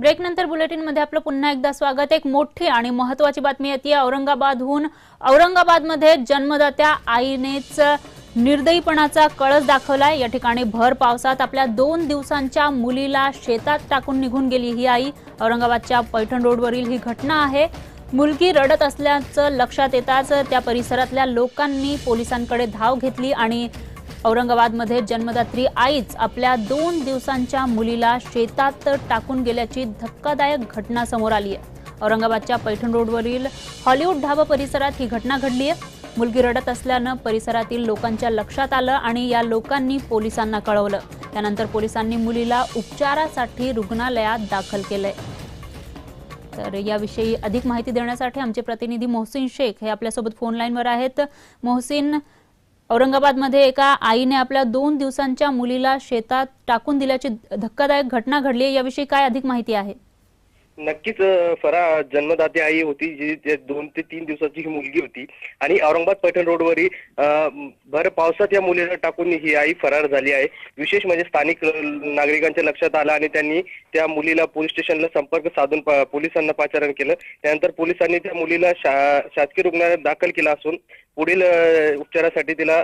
ब्रेकनंतर बुलेटिनमध्ये आपलं पुन्हा एकदा स्वागत. एक मोठी आणि महत्वाची बातमी येते औरंगाबादहून. औरंगाबादमध्ये जन्मदात्या आईनेच निर्दयीपणाचा कळस दाखवलाय. या ठिकाणी भर पावसात आपल्या दोन दिवसांच्या मुलीला शेतात टाकून निघून गेली ही आई. औरंगाबादच्या पैठण रोडवरील ही घटना आहे. मुलगी रडत असल्याचं लक्षात येताच त्या परिसरातल्या लोकांनी पोलिसांकडे धाव घेतली आणि औरंगाबादमध्ये जन्मदात्री आईच आपल्या दोन दिवसांच्या मुलीला शेतात टाकून गेल्याची धक्कादायक घटना समोर आली आहे. औरंगाबादच्या पैठण रोडवरील हॉलिवूड ढाबा परिसरात ही घटना घडली आहे. मुलगी रडत असल्यानं परिसरातील लोकांच्या लक्षात आलं आणि या लोकांनी पोलिसांना कळवलं. त्यानंतर पोलिसांनी मुलीला उपचारासाठी रुग्णालयात दाखल केलंय. तर याविषयी अधिक माहिती देण्यासाठी आमचे प्रतिनिधी मोहसिन शेख हे आपल्यासोबत फोन लाईनवर आहेत. मोहसिन औरंगाबादमध्ये एका आईने आपल्या दोन दिवसांच्या मुलीला शेतात टाकून दिल्याची धक्कादायक घटना घडली आहे. याविषयी काय अधिक माहिती आहे? नक्कीच फरा जन्मदाती आई होती जी दोन ते तीन दिवसाची ही मुलगी होती. आणि औरंगाबाद पैठण रोडवरील भर पावसात या मुलीला टाकून ही आई फरार झाली आहे. विशेष म्हणजे स्थानिक नागरिकांच्या लक्षात आलं आणि त्यांनी त्या मुलीला पोलीस स्टेशनला संपर्क साधून पोलिसांना पाचारण केलं. त्यानंतर पोलिसांनी त्या मुलीला शा- शासकीय रुग्णालयात दाखल केलं असून पुढील उपचारासाठी तिला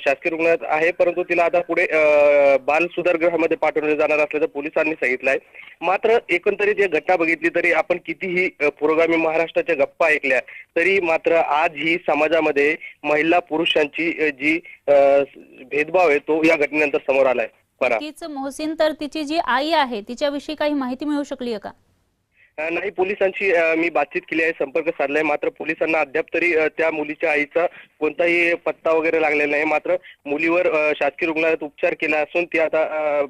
शासकीय रुग्णालयात आहे परंतु तिला आता पुढे बाल बाल सुधारगृहामध्ये पाठवले जाणार असल्याचं पोलिसांनी सांगितलं आहे मात्र एकंदरीत ही घटना बघितली तरी आपण कितीही पुरोगामी महाराष्ट्राच्या गप्पा ऐकल्या तरी मात्र आज ही समाजामध्ये महिला पुरुषांची जी भेदभाव आहे तो या घटनेनंतर समोर आलाय. परा नक्कीच मोहसिन तर तिची जी आई आहे तिच्याविषयी काही माहिती मिळू शकली आहे का? नाही पोलिसांशी मी बातचीत केली आहे संपर्क साधलाय मात्र पोलिसांना अद्याप तरी त्या मुलीच्या आईचा कोणताही पत्ता वगैरे लागलेला नाही. मात्र मुलीवर शासकीय रुग्णालयात उपचार केला असून ती आता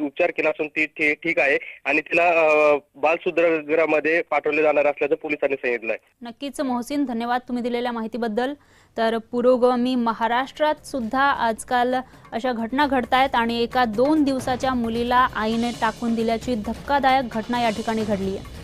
उपचार केला असून ती ठीक आहे आणि तिला बालसुद्रगृहामध्ये पाठवले जाणार असल्याचं पोलिसांनी सांगितलंय. नक्कीच मोहसिन धन्यवाद तुम्ही दिलेल्या माहितीबद्दल. तर पुरोगामी महाराष्ट्रात सुद्धा आजकाल अशा घटना घडत आहेत आणि एका दोन दिवसाच्या मुलीला आईने टाकून दिल्याची धक्कादायक घटना या ठिकाणी घडली आहे.